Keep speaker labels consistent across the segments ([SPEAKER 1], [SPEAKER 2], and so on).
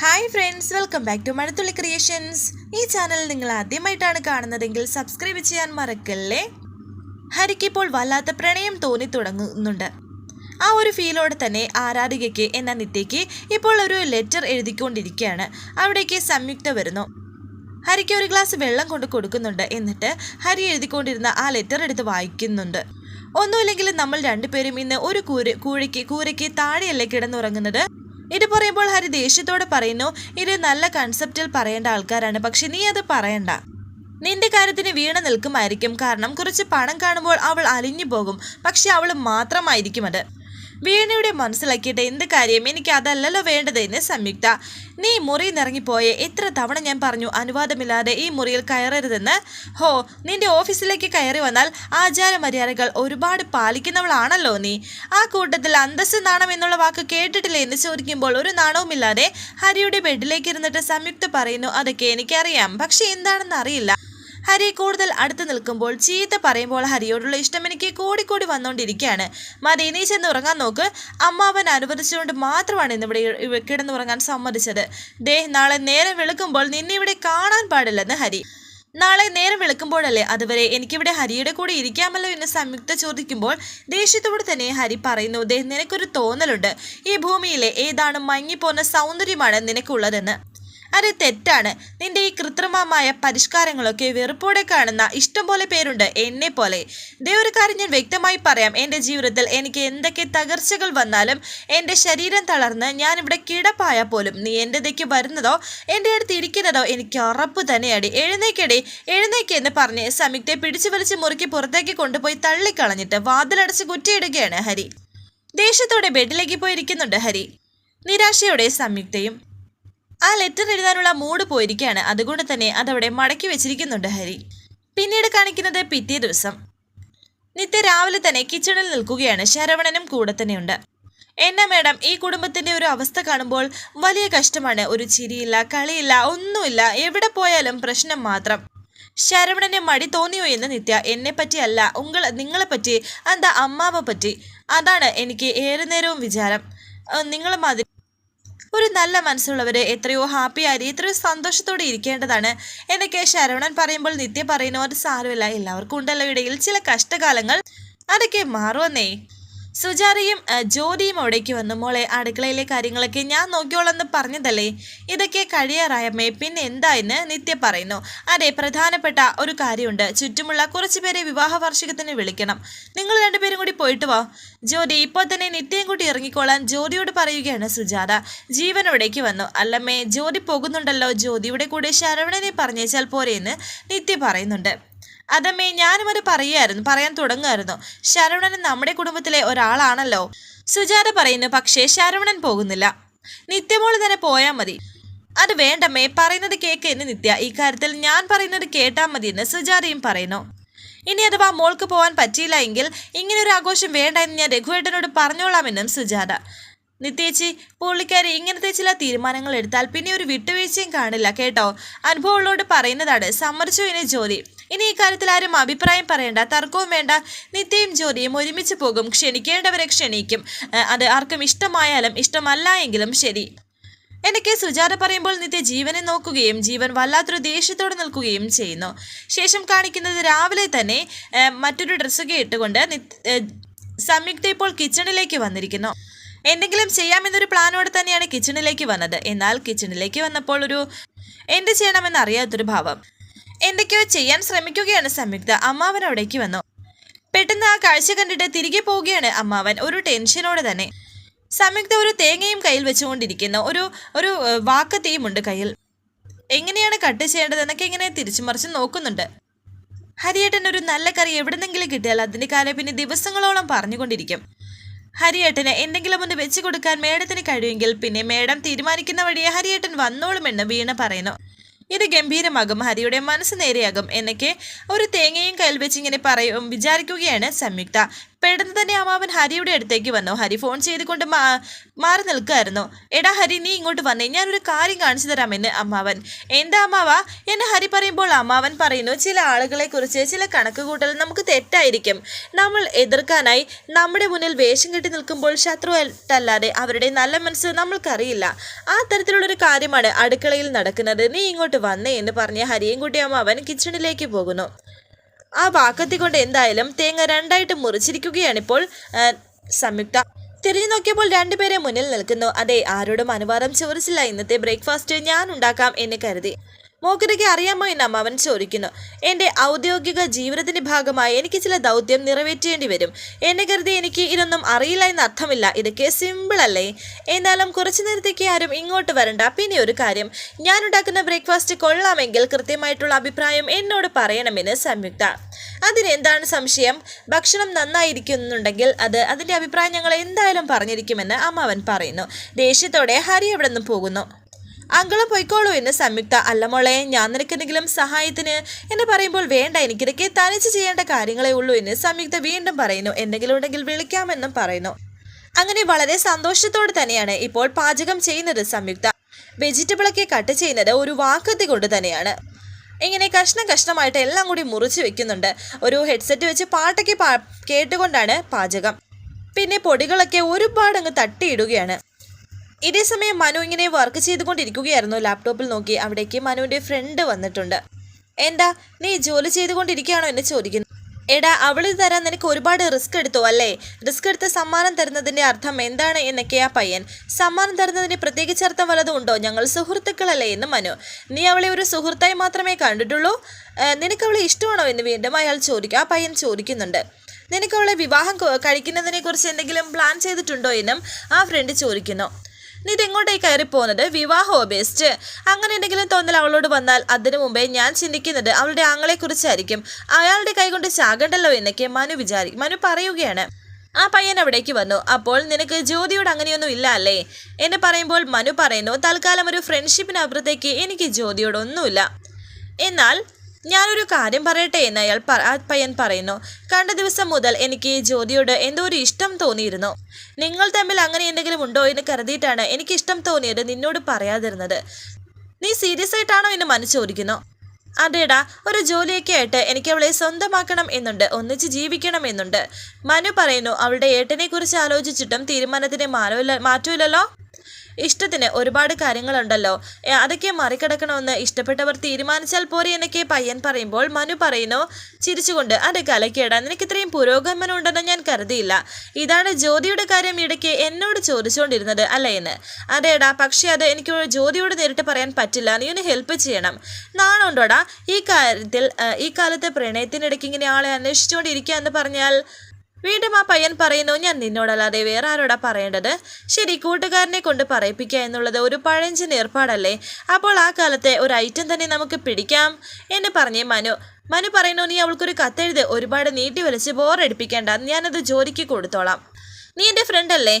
[SPEAKER 1] Hi friends welcome back to Mazhathulli creations ഈ channel നിങ്ങൾ ആദ്യമായിട്ടാണ് കാണുന്നതെങ്കിൽ സബ്സ്ക്രൈബ് ചെയ്യാൻ മറക്കല്ലേ? ഹരിക്ക് ഇപ്പോൾ വല്ലാത്ത പ്രണയം തോന്നി തുടങ്ങുന്നുണ്ട്. ആ ഒരു ഫീലോടെ തന്നെ ആരാധികയ്ക്ക് എന്ന നിത്യയ്ക്ക് ഇപ്പോൾ ഒരു ലെറ്റർ എഴുതിക്കൊണ്ടിരിക്കുകയാണ്. അവിടേക്ക് സംയുക്ത വരുന്നു. ഹരിക്ക് ഒരു ഗ്ലാസ് വെള്ളം കൊണ്ട് കൊടുക്കുന്നുണ്ട്. എന്നിട്ട് ഹരി എഴുതിക്കൊണ്ടിരുന്ന ആ ലെറ്റർ എടുത്ത് വായിക്കുന്നുണ്ട്. ഒന്നുമില്ലെങ്കിലും നമ്മൾ രണ്ടുപേരും ഇന്ന് ഒരു കൂര കൂഴയ്ക്ക് കൂരയ്ക്ക് താഴെയല്ലേ കിടന്നുറങ്ങുന്നത്? ഇത് പറയുമ്പോൾ ഹരി ദേഷ്യത്തോടെ പറയുന്നു ഇത് നല്ല കൺസെപ്റ്റിൽ പറയേണ്ട ആൾക്കാരാണ് പക്ഷെ നീ അത് പറയണ്ട. നിന്റെ കാര്യത്തിന് വീണ നിൽക്കുമായിരിക്കും. കാരണം കുറച്ച് പണം കാണുമ്പോൾ അവൾ അലിഞ്ഞു പോകും. പക്ഷെ അവൾ മാത്രമായിരിക്കും അത്. വീണയുടെ മനസ്സിലാക്കിയിട്ട് എന്ത് കാര്യം? എനിക്ക് അതല്ലല്ലോ വേണ്ടതെന്ന് സംയുക്ത. നീ മുറിയിൽ നിറങ്ങിപ്പോയെ എത്ര തവണ ഞാൻ പറഞ്ഞു അനുവാദമില്ലാതെ ഈ മുറിയിൽ കയറരുതെന്ന്. ഹോ നിന്റെ ഓഫീസിലേക്ക് കയറി വന്നാൽ ആചാര മര്യാദകൾ ഒരുപാട് പാലിക്കുന്നവളാണല്ലോ നീ. ആ കൂട്ടത്തിൽ അന്തസ് നാണം എന്നുള്ള വാക്ക് കേട്ടിട്ടില്ലേ എന്ന് ചോദിക്കുമ്പോൾ ഒരു നാണവുമില്ലാതെ ഹരിയുടെ ബെഡിലേക്ക് ഇരുന്നിട്ട് സംയുക്ത പറയുന്നു അതൊക്കെ എനിക്കറിയാം. പക്ഷെ എന്താണെന്ന് അറിയില്ല. ഹരി കൂടുതൽ അടുത്ത് നിൽക്കുമ്പോൾ ചീത്ത പറയുമ്പോൾ ഹരിയോടുള്ള ഇഷ്ടം എനിക്ക് കൂടിക്കൂടി വന്നുകൊണ്ടിരിക്കുകയാണ് മതി നീ ചെന്ന് ഉറങ്ങാൻ നോക്ക്. അമ്മാവൻ അനുവദിച്ചുകൊണ്ട് മാത്രമാണ് ഇന്നിവിടെ കിടന്നുറങ്ങാൻ സമ്മതിച്ചത്. ദേ നാളെ നേരം വെളുക്കുമ്പോൾ നിന്നെ ഇവിടെ കാണാൻ പാടില്ലെന്ന് ഹരി. നാളെ നേരം വെളുക്കുമ്പോഴല്ലേ അതുവരെ എനിക്കിവിടെ ഹരിയുടെ കൂടെ ഇരിക്കാമല്ലോ എന്ന് സംയുക്ത ചോദിക്കുമ്പോൾ ദേഷ്യത്തോട് തന്നെ ഹരി പറയുന്നു നിനക്കൊരു തോന്നലുണ്ട്. ഈ ഭൂമിയിലെ ഏതാണ് മങ്ങിപ്പോന്ന സൗന്ദര്യമാണ് നിനക്കുള്ളതെന്ന്. അത് തെറ്റാണ്. നിന്റെ ഈ കൃത്രിമമായ പരിഷ്കാരങ്ങളൊക്കെ വെറുപ്പോടെ കാണുന്ന ഇഷ്ടംപോലെ പേരുണ്ട് എന്നെ പോലെ. ഒരു കാര്യം ഞാൻ വ്യക്തമായി പറയാം. എന്റെ ജീവിതത്തിൽ എനിക്ക് എന്തൊക്കെ തകർച്ചകൾ വന്നാലും എന്റെ ശരീരം തളർന്ന് ഞാൻ ഇവിടെ കിടപ്പായ പോലും നീ എന്റെതേക്ക് വരുന്നതോ എന്റെ അടുത്ത് ഇരിക്കുന്നതോ എനിക്ക് ഉറപ്പ് തന്നെയാണ് എഴുന്നേക്കടി. എഴുന്നേക്ക് എന്ന് പറഞ്ഞ് സംയുക്തയെ പിടിച്ചു വലിച്ച് മുറുക്കി പുറത്തേക്ക് കൊണ്ടുപോയി തള്ളിക്കളഞ്ഞിട്ട് വാതിലടച്ച് കുറ്റിയിടുകയാണ് ഹരി. ദേഷ്യത്തോടെ ബെഡിലേക്ക് പോയിരിക്കുന്നുണ്ട് ഹരി. നിരാശയോടെ സംയുക്തയും ആ ലെറ്റർ എഴുതാനുള്ള മൂഡ് പോയിരിക്കുകയാണ് അതുകൊണ്ട് തന്നെ അതവിടെ മടക്കി വെച്ചിരിക്കുന്നുണ്ട് ഹരി. പിന്നീട് കാണിക്കുന്നത് പിറ്റേ ദിവസം. നിത്യ രാവിലെ തന്നെ കിച്ചണിൽ നിൽക്കുകയാണ്. ശരവണനും കൂടെ തന്നെയുണ്ട്. എന്നാ മേഡം ഈ കുടുംബത്തിന്റെ ഒരു അവസ്ഥ കാണുമ്പോൾ വലിയ കഷ്ടമാണ്. ഒരു ചിരിയില്ല കളിയില്ല ഒന്നുമില്ല. എവിടെ പോയാലും പ്രശ്നം മാത്രം. ശരവണനെ മടി തോന്നിയോ എന്ന് നിത്യ എന്നെ പറ്റിയല്ല ഉങ്ങൾ നിങ്ങളെ പറ്റി. എന്താ അമ്മാവ പറ്റി? അതാണ് എനിക്ക് ഏറെ നേരവും വിചാരം. നിങ്ങളെ മാതിരി ഒരു നല്ല മനസ്സുള്ളവർ എത്രയോ ഹാപ്പി ആയിരിക്കും എത്രയോ സന്തോഷത്തോടെ ഇരിക്കേണ്ടതാണ്. എന്നൊക്കെ ശരവണൻ പറയുമ്പോൾ നിത്യ പറയുന്നവർ സാരമില്ല എല്ലാവർക്കും ഉണ്ടല്ലോ ഇടയിൽ ചില കഷ്ടകാലങ്ങൾ അതൊക്കെ മാറുമെന്നേ. സുജാതയും ജ്യോതിയും അവിടേക്ക് വന്നു. മോളെ അടുക്കളയിലെ കാര്യങ്ങളൊക്കെ ഞാൻ നോക്കിയോളെന്ന് പറഞ്ഞതല്ലേ? ഇതൊക്കെ കഴിയാറായമ്മേ പിന്നെ എന്താ എന്ന് നിത്യ പറയുന്നു. അതെ പ്രധാനപ്പെട്ട ഒരു കാര്യമുണ്ട്. ചുറ്റുമുള്ള കുറച്ച് പേരെ വിവാഹ വാർഷികത്തിന് വിളിക്കണം. നിങ്ങൾ രണ്ടുപേരും കൂടി പോയിട്ട് വാ. ജ്യോതി ഇപ്പോൾ തന്നെ നിത്യയും കൂടി ഇറങ്ങിക്കോളാൻ ജ്യോതിയോട് പറയുകയാണ് സുജാത. ജീവൻ അവിടേക്ക് വന്നു. അല്ലമ്മേ ജ്യോതി പോകുന്നുണ്ടല്ലോ. ജ്യോതിയുടെ കൂടെ ശരവണനെ പറഞ്ഞേച്ചാൽ പോരെയെന്ന് നിത്യ പറയുന്നുണ്ട്. അതമ്മേ ഞാനും അത് പറയുമായിരുന്നു പറയാൻ തുടങ്ങുമായിരുന്നു ശരവണൻ നമ്മുടെ കുടുംബത്തിലെ ഒരാളാണല്ലോ. സുജാത പറയുന്നു പക്ഷേ ശരവണൻ പോകുന്നില്ല. നിത്യമോൾ തന്നെ പോയാൽ മതി. അത് വേണ്ടമ്മേ പറയുന്നത് കേക്ക് എന്ന് നിത്യ. ഈ കാര്യത്തിൽ ഞാൻ പറയുന്നത് കേട്ടാൽ മതി എന്ന് സുജാതയും പറയുന്നു. ഇനി അഥവാ മോൾക്ക് പോകാൻ പറ്റിയില്ല എങ്കിൽ ഇങ്ങനെ ഒരു ആഘോഷം വേണ്ട എന്ന് ഞാൻ രഘുവേട്ടനോട് പറഞ്ഞോളാമെന്നും സുജാത. നിത്യേച്ചി പുള്ളിക്കാരി ഇങ്ങനത്തെ ചില തീരുമാനങ്ങൾ എടുത്താൽ പിന്നെ ഒരു വിട്ടുവീഴ്ചയും കാണില്ല കേട്ടോ? അനുഭവമുള്ളോട് പറയുന്നതാണ് സമ്മതിച്ചു ഇനി ജ്യോതി ഇനി ഈ കാര്യത്തിൽ ആരും അഭിപ്രായം പറയേണ്ട തർക്കവും വേണ്ട. നിത്യയും ജ്യോതിയും ഒരുമിച്ച് പോകും. ക്ഷണിക്കേണ്ടവരെ ക്ഷണിക്കും. അത് ആർക്കും ഇഷ്ടമായാലും ഇഷ്ടമല്ല എങ്കിലും ശരി. എനിക്ക് സുജാത പറയുമ്പോൾ നിത്യ ജീവനെ നോക്കുകയും ജീവൻ വല്ലാത്തൊരു ദേഷ്യത്തോടെ നിൽക്കുകയും ചെയ്യുന്നു. ശേഷം കാണിക്കുന്നത് രാവിലെ തന്നെ മറ്റൊരു ഡ്രസ്സൊക്കെ ഇട്ടുകൊണ്ട് സംയുക്ത ഇപ്പോൾ കിച്ചണിലേക്ക് വന്നിരിക്കുന്നു. എന്തെങ്കിലും ചെയ്യാമെന്നൊരു പ്ലാനോടെ തന്നെയാണ് കിച്ചണിലേക്ക് വന്നത്. എന്നാൽ കിച്ചണിലേക്ക് വന്നപ്പോൾ ഒരു എന്ത് ചെയ്യണമെന്ന് അറിയാത്തൊരു ഭാവം. എന്തൊക്കെയോ ചെയ്യാൻ ശ്രമിക്കുകയാണ് സംയുക്ത. അമ്മാവൻ അവിടേക്ക് വന്നു. പെട്ടെന്ന് ആ കാഴ്ച കണ്ടിട്ട് തിരികെ പോവുകയാണ് അമ്മാവൻ. ഒരു ടെൻഷനോടെ തന്നെ. സംയുക്ത ഒരു തേങ്ങയും കയ്യിൽ വെച്ചുകൊണ്ടിരിക്കുന്നു. ഒരു ഒരു വാക്കത്തിയുമുണ്ട് കയ്യിൽ. എങ്ങനെയാണ് കട്ട് ചെയ്യേണ്ടതെന്നൊക്കെ ഇങ്ങനെ തിരിച്ചു മറിച്ച് നോക്കുന്നുണ്ട്. ഹരിയേട്ടൻ ഒരു നല്ല കറി എവിടെന്നെങ്കിലും കിട്ടിയാൽ അതിന്റെ കാലം പിന്നെ ദിവസങ്ങളോളം പറഞ്ഞുകൊണ്ടിരിക്കും. ഹരിയേട്ടന് എന്തെങ്കിലും ഒന്ന് വെച്ചു കൊടുക്കാൻ മേഡത്തിന് കഴിയുമെങ്കിൽ പിന്നെ മേഡം തീരുമാനിക്കുന്ന വഴിയെ ഹരിയേട്ടൻ വന്നോളുമെന്ന് വീണ പറയുന്നു. ഇത് ഗംഭീരമാകും ഹരിയുടെ മനസ്സ് നേരെയാകും എന്നൊക്കെ ഒരു തേങ്ങയും കയ്യിൽ വെച്ച് ഇങ്ങനെ പറയും വിചാരിക്കുകയാണ് സംയുക്ത. പെട്ടെന്ന് തന്നെ അമ്മാവൻ ഹരിയുടെ അടുത്തേക്ക് വന്നു. ഹരി ഫോൺ ചെയ്തുകൊണ്ട് മാറി നിൽക്കുകയായിരുന്നു. എടാ ഹരി നീ ഇങ്ങോട്ട് വന്നേ. ഞാനൊരു കാര്യം കാണിച്ചു തരാമെന്ന് അമ്മാവൻ. എന്താ അമ്മാവ? എന്നെ ഹരി പറയുമ്പോൾ അമ്മാവൻ പറയുന്നു ചില ആളുകളെ കുറിച്ച് ചില കണക്കുകൂട്ടൽ നമുക്ക് തെറ്റായിരിക്കും. നമ്മൾ എതിർക്കാനായി നമ്മുടെ മുന്നിൽ വേഷം കെട്ടി നിൽക്കുമ്പോൾ ശത്രുവല്ലാതെ അവരുടെ നല്ല മനസ്സ് നമ്മൾക്കറിയില്ല. ആ തരത്തിലുള്ളൊരു കാര്യമാണ് അടുക്കളയിൽ നടക്കുന്നത്. നീ ഇങ്ങോട്ട് വന്നേ എന്ന് പറഞ്ഞ ഹരിയും കൂട്ടി അമ്മാവൻ കിച്ചണിലേക്ക് പോകുന്നു. ആ വാക്കത്തി കൊണ്ട് എന്തായാലും തേങ്ങ രണ്ടായിട്ട് മുറിച്ചിരിക്കുകയാണിപ്പോൾ സംയുക്ത. തിരിഞ്ഞു നോക്കിയപ്പോൾ രണ്ടുപേരെ മുന്നിൽ നിൽക്കുന്നു. അതെ ആരോടും അനുവാദം ചോദിച്ചില്ല. ഇന്നത്തെ ബ്രേക്ക്ഫാസ്റ്റ് ഞാൻ ഉണ്ടാക്കാം എന്ന് കരുതി. മോക്കരയ്ക്ക് അറിയാമോ എന്ന് അമ്മാവൻ ചോദിക്കുന്നു. എന്റെ ഔദ്യോഗിക ജീവിതത്തിന്റെ ഭാഗമായി എനിക്ക് ചില ദൗത്യം നിറവേറ്റേണ്ടി വരും. എന്നെ കരുതി എനിക്ക് ഇതൊന്നും അറിയില്ല എന്ന് അർത്ഥമില്ല. ഇതൊക്കെ സിമ്പിൾ അല്ലേ? എന്നാലും കുറച്ചു നേരത്തേക്ക് ആരും ഇങ്ങോട്ട് വരണ്ട. പിന്നെ ഒരു കാര്യം. ഞാൻ ഉണ്ടാക്കുന്ന ബ്രേക്ക്ഫാസ്റ്റ് കൊള്ളാമെങ്കിൽ കൃത്യമായിട്ടുള്ള അഭിപ്രായം എന്നോട് പറയണമെന്ന് സംയുക്ത. അതിനെന്താണ് സംശയം? ഭക്ഷണം നന്നായിരിക്കുന്നുണ്ടെങ്കിൽ അത് അതിന്റെ അഭിപ്രായം ഞങ്ങൾ എന്തായാലും പറഞ്ഞിരിക്കുമെന്ന് അമ്മാവൻ പറയുന്നു. ദേഷ്യത്തോടെ ഹരി അവിടെ നിന്ന് പോകുന്നു. അങ്കളും പൊയ്ക്കോളൂ എന്ന് സംയുക്ത. അല്ല മോളെ ഞാൻ നിനക്കെന്തെങ്കിലും സഹായത്തിന് എന്ന് പറയുമ്പോൾ വേണ്ട എനിക്കിതൊക്കെ തനിച്ച് ചെയ്യേണ്ട കാര്യങ്ങളേ ഉള്ളൂ എന്ന് സംയുക്ത വീണ്ടും പറയുന്നു. എന്തെങ്കിലും ഉണ്ടെങ്കിൽ വിളിക്കാമെന്നും പറയുന്നു. അങ്ങനെ വളരെ സന്തോഷത്തോടെ തന്നെയാണ് ഇപ്പോൾ പാചകം ചെയ്യുന്നത് സംയുക്ത. വെജിറ്റബിളൊക്കെ കട്ട് ചെയ്യുന്നത് ഒരു വാക്കത്തി കൊണ്ട് തന്നെയാണ്. ഇങ്ങനെ കഷ്ണം കഷ്ണമായിട്ട് എല്ലാം കൂടി മുറിച്ച് വെക്കുന്നുണ്ട്. ഒരു ഹെഡ്സെറ്റ് വെച്ച് പാട്ടൊക്കെ കേട്ടുകൊണ്ടാണ് പാചകം. പിന്നെ പൊടികളൊക്കെ ഒരുപാട് അങ്ങ് തട്ടിയിടുകയാണ്. ഇതേ സമയം മനു ഇങ്ങനെ വർക്ക് ചെയ്തുകൊണ്ടിരിക്കുകയായിരുന്നു. ലാപ്ടോപ്പിൽ നോക്കി അവിടേക്ക് മനുവിന്റെ ഫ്രണ്ട് വന്നിട്ടുണ്ട്. എന്താ നീ ജോലി ചെയ്തുകൊണ്ടിരിക്കുകയാണോ? എന്ന് ചോദിക്കുന്നു. എടാ അവൾ തരാൻ നിനക്ക് ഒരുപാട് റിസ്ക് എടുത്തു അല്ലേ? റിസ്ക് എടുത്ത് സമ്മാനം തരുന്നതിന്റെ അർത്ഥം എന്താണ്? എന്നൊക്കെയാ പയ്യൻ. സമ്മാനം തരുന്നതിന് പ്രത്യേകിച്ച് അർത്ഥം വല്ലതും ഉണ്ടോ? ഞങ്ങൾ സുഹൃത്തുക്കളല്ലേ? എന്ന് മനു. നീ അവളെ ഒരു സുഹൃത്തായി മാത്രമേ കണ്ടിട്ടുള്ളൂ? നിനക്ക് അവളെ ഇഷ്ടമാണോ? എന്ന് വീണ്ടും അയാൾ ചോദിക്കും. ആ പയ്യൻ ചോദിക്കുന്നുണ്ട്. നിനക്ക് അവളെ വിവാഹം കഴിക്കുന്നതിനെക്കുറിച്ച് കഴിക്കുന്നതിനെ കുറിച്ച് എന്തെങ്കിലും പ്ലാൻ ചെയ്തിട്ടുണ്ടോ? എന്നും ആ ഫ്രണ്ട് ചോദിക്കുന്നു. നീ ഇതെങ്ങോട്ടേക്ക് കയറി പോകുന്നത് വിവാഹം ബെസ്റ്റ് അങ്ങനെ എന്തെങ്കിലും തോന്നൽ അവളോട് വന്നാൽ അതിനു മുമ്പേ ഞാൻ ചിന്തിക്കുന്നത് അവളുടെ ആങ്ങളെ കുറിച്ചായിരിക്കും അയാളുടെ കൈകൊണ്ട് ചാകണ്ടല്ലോ എന്നൊക്കെ മനു വിചാരി മനു പറയുകയാണ്. ആ പയ്യൻ അവിടേക്ക് വന്നു. അപ്പോൾ നിനക്ക് ജ്യോതിയോട് അങ്ങനെയൊന്നും ഇല്ല അല്ലേ? എന്ന് പറയുമ്പോൾ മനു പറയുന്നു തൽക്കാലം ഒരു ഫ്രണ്ട്ഷിപ്പിനപ്പുറത്തേക്ക് എനിക്ക് ജ്യോതിയോടൊന്നുമില്ല എന്നാൽ ഞാനൊരു കാര്യം പറയട്ടെ എന്ന് അയാൾ പയ്യൻ പറയുന്നു. കണ്ട ദിവസം മുതൽ എനിക്ക് ജ്യോതിയോട് എന്തോ ഒരു ഇഷ്ടം തോന്നിയിരുന്നു. നിങ്ങൾ തമ്മിൽ അങ്ങനെ എന്തെങ്കിലും ഉണ്ടോ എന്ന് കരുതിയിട്ടാണ് എനിക്ക് ഇഷ്ടം തോന്നിയത് നിന്നോട് പറയാതിരുന്നത്. നീ സീരിയസ് ആയിട്ടാണോ എന്ന് മനസ്സ് ചോദിക്കുന്നു. അതേടാ ഒരു ജോലിയൊക്കെ ആയിട്ട് എനിക്ക് അവളെ സ്വന്തമാക്കണം എന്നുണ്ട് ഒന്നിച്ച് ജീവിക്കണം എന്നുണ്ട്. മനു പറയുന്നു അവളുടെ ഏട്ടനെ കുറിച്ച് ആലോചിച്ചിട്ടും തീരുമാനത്തിന് മാറ്റമില്ലല്ലോ ഇഷ്ടത്തിന് ഒരുപാട് കാര്യങ്ങളുണ്ടല്ലോ. അതൊക്കെ മറികടക്കണമെന്ന് ഇഷ്ടപ്പെട്ടവർ തീരുമാനിച്ചാൽ പോരെ എന്നൊക്കെ പയ്യൻ പറയുമ്പോൾ മനു പറയുന്നു ചിരിച്ചുകൊണ്ട് അത് കലക്കേടാ നിനക്ക് ഇത്രയും പുരോഗമനം ഉണ്ടെന്ന് ഞാൻ കരുതിയില്ല. ഇതാണ് ജ്യോതിയുടെ കാര്യം ഇടയ്ക്ക് എന്നോട് ചോദിച്ചുകൊണ്ടിരുന്നത് അല്ലേ എന്ന്. അതേടാ പക്ഷേ അത് എനിക്ക് ജ്യോതിയോട് നേരിട്ട് പറയാൻ പറ്റില്ല. നീ ഒന്ന് ഹെൽപ്പ് ചെയ്യണം. നാണുണ്ടോടാ? ഈ കാര്യത്തിൽ ഈ കാലത്തെ പ്രണയത്തിനിടയ്ക്ക് ഇങ്ങനെ ആളെ അന്വേഷിച്ചുകൊണ്ടിരിക്കുക എന്ന് പറഞ്ഞാൽ വീണ്ടും ആ പയ്യൻ പറയുന്നു ഞാൻ നിന്നോടല്ലാതെ വേറെ ആരോടാ പറയേണ്ടത്? ശരി കൂട്ടുകാരനെ കൊണ്ട് പറയിപ്പിക്കുക എന്നുള്ളത് ഒരു പഴഞ്ചൻ ഏർപ്പാടല്ലേ? അപ്പോൾ ആ കാലത്തെ ഒരു ഐറ്റം തന്നെ നമുക്ക് പിടിക്കാം. എന്ന് പറഞ്ഞേ മനു മനു പറയുന്നു നീ അവൾക്കൊരു കത്തെഴുത്. ഒരുപാട് നീട്ടി വലിച്ച് ബോറടിപ്പിക്കേണ്ട ഞാനത് ജോലിക്ക് കൊടുത്തോളാം. നീ എന്റെ ഫ്രണ്ട് അല്ലേ?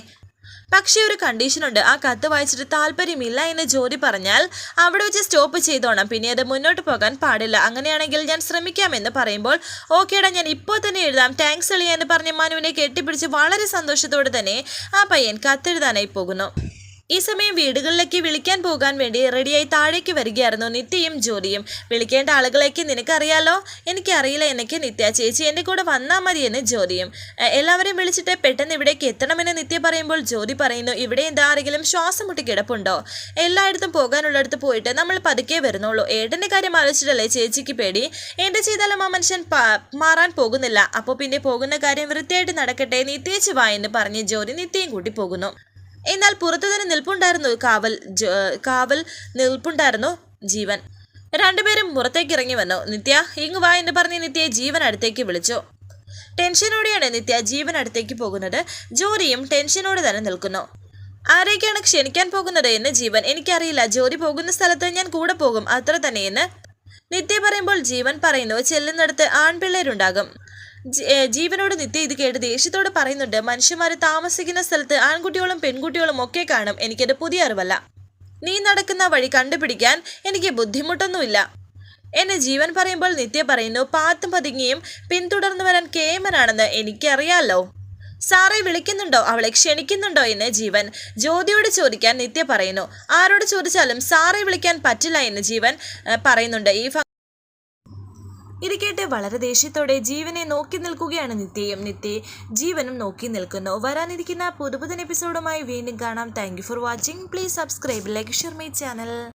[SPEAKER 1] പക്ഷേ ഒരു കണ്ടീഷനുണ്ട് ആ കത്ത് വായിച്ചിട്ട് താല്പര്യമില്ല എന്ന് ജോലി പറഞ്ഞാൽ അവിടെ വെച്ച് സ്റ്റോപ്പ് ചെയ്തോണം. പിന്നെ അത് മുന്നോട്ട് പോകാൻ പാടില്ല. അങ്ങനെയാണെങ്കിൽ ഞാൻ ശ്രമിക്കാമെന്ന് പറയുമ്പോൾ ഓക്കേടാ ഞാൻ ഇപ്പോൾ തന്നെ എഴുതാം. താങ്ക്സ് എളിയ എന്ന് പറഞ്ഞ് മനുവിനെ കെട്ടിപ്പിടിച്ച് വളരെ സന്തോഷത്തോടെ തന്നെ ആ പയ്യൻ കത്തെഴുതാനായി പോകുന്നു. ഈ സമയം വീടുകളിലേക്ക് വിളിക്കാൻ പോകാൻ വേണ്ടി റെഡിയായി താഴേക്ക് വരികയായിരുന്നു നിത്യയും ജോലിയും വിളിക്കേണ്ട ആളുകളേക്ക് നിനക്കറിയാലോ? എനിക്കറിയില്ല എനിക്ക് നിത്യ. ചേച്ചി എന്റെ കൂടെ വന്നാൽ മതി എന്ന് ജോലിയും എല്ലാവരെയും വിളിച്ചിട്ട് പെട്ടെന്ന് ഇവിടേക്ക് എത്തണമെന്ന് നിത്യ പറയുമ്പോൾ ജോലി പറയുന്നു ഇവിടെ എന്താ ആരെങ്കിലും ശ്വാസം മുട്ടി കിടപ്പുണ്ടോ? എല്ലായിടത്തും പോകാനുള്ളിടത്ത് പോയിട്ട് നമ്മൾ പതുക്കെ വരുന്നുള്ളൂ. ഏട്ടന്റെ കാര്യം ആലോചിച്ചിട്ടല്ലേ ചേച്ചിക്ക് പേടി? എന്ത് ചെയ്താലും ആ മനുഷ്യൻ മാറാൻ പോകുന്നില്ല. അപ്പോൾ പിന്നെ പോകുന്ന കാര്യം വൃത്തിയായിട്ട് നടക്കട്ടെ? നിത്യേച്ച് വായെന്ന് പറഞ്ഞ് ജോലി നിത്യയും കൂട്ടി പോകുന്നു. എന്നാൽ പുറത്തു തന്നെ നിൽപ്പുണ്ടായിരുന്നു കാവൽ കാവൽ നിൽപ്പുണ്ടായിരുന്നു ജീവൻ. രണ്ടുപേരും പുറത്തേക്ക് ഇറങ്ങി വന്നു. നിത്യ ഇങ്ങ് വാ എന്ന് പറഞ്ഞ് നിത്യ ജീവൻ അടുത്തേക്ക് വിളിച്ചു. ടെൻഷനോടെയാണ് നിത്യ ജീവൻ അടുത്തേക്ക് പോകുന്നത്. ജോറിയും ടെൻഷനോടെ തന്നെ നിൽക്കുന്നു. ആരേക്കാണ് ക്ഷണിക്കാൻ പോകുന്നത്? എന്ന് ജീവൻ. എനിക്കറിയില്ല. ജോലി പോകുന്ന സ്ഥലത്ത് ഞാൻ കൂടെ പോകും. അത്ര തന്നെയെന്ന്. നിത്യ പറയുമ്പോൾ ജീവൻ പറയുന്നു ചെല്ലുന്നിടത്ത് ആൺപിള്ളേരുണ്ടാകും. ജീവനോട് നിത്യ ഇത് കേട്ട് ദേഷ്യത്തോട് പറയുന്നുണ്ട് മനുഷ്യന്മാർ താമസിക്കുന്ന സ്ഥലത്ത് ആൺകുട്ടികളും പെൺകുട്ടികളും ഒക്കെ കാണും എനിക്കെന്റെ പുതിയ അറിവല്ല. നീ നടക്കുന്ന വഴി കണ്ടുപിടിക്കാൻ എനിക്ക് ബുദ്ധിമുട്ടൊന്നുമില്ല. എന്നെ ജീവൻ പറയുമ്പോൾ നിത്യ പറയുന്നു പാത്തും പതുങ്ങിയും പിന്തുടർന്നു വരാൻ കേമനാണെന്ന് എനിക്കറിയാലോ. സാറെ വിളിക്കുന്നുണ്ടോ? അവളെ ക്ഷണിക്കുന്നുണ്ടോ എന്ന് ജീവൻ? ജ്യോതിയോട് ചോദിക്കാൻ നിത്യ പറയുന്നു. ആരോട് ചോദിച്ചാലും സാറെ വിളിക്കാൻ പറ്റില്ല എന്ന് ജീവൻ പറയുന്നുണ്ട്. ഈ ഇത് കേട്ട് വളരെ ദേഷ്യത്തോടെ ജീവനെ നോക്കി നിൽക്കുകയാണ് നിത്യയും നിത്യ ജീവനും നോക്കി നിൽക്കുന്നു. വരാനിരിക്കുന്ന പുതുപുതൻ എപ്പിസോഡുമായി വീണ്ടും കാണാം. Thank for watching please subscribe like share my channel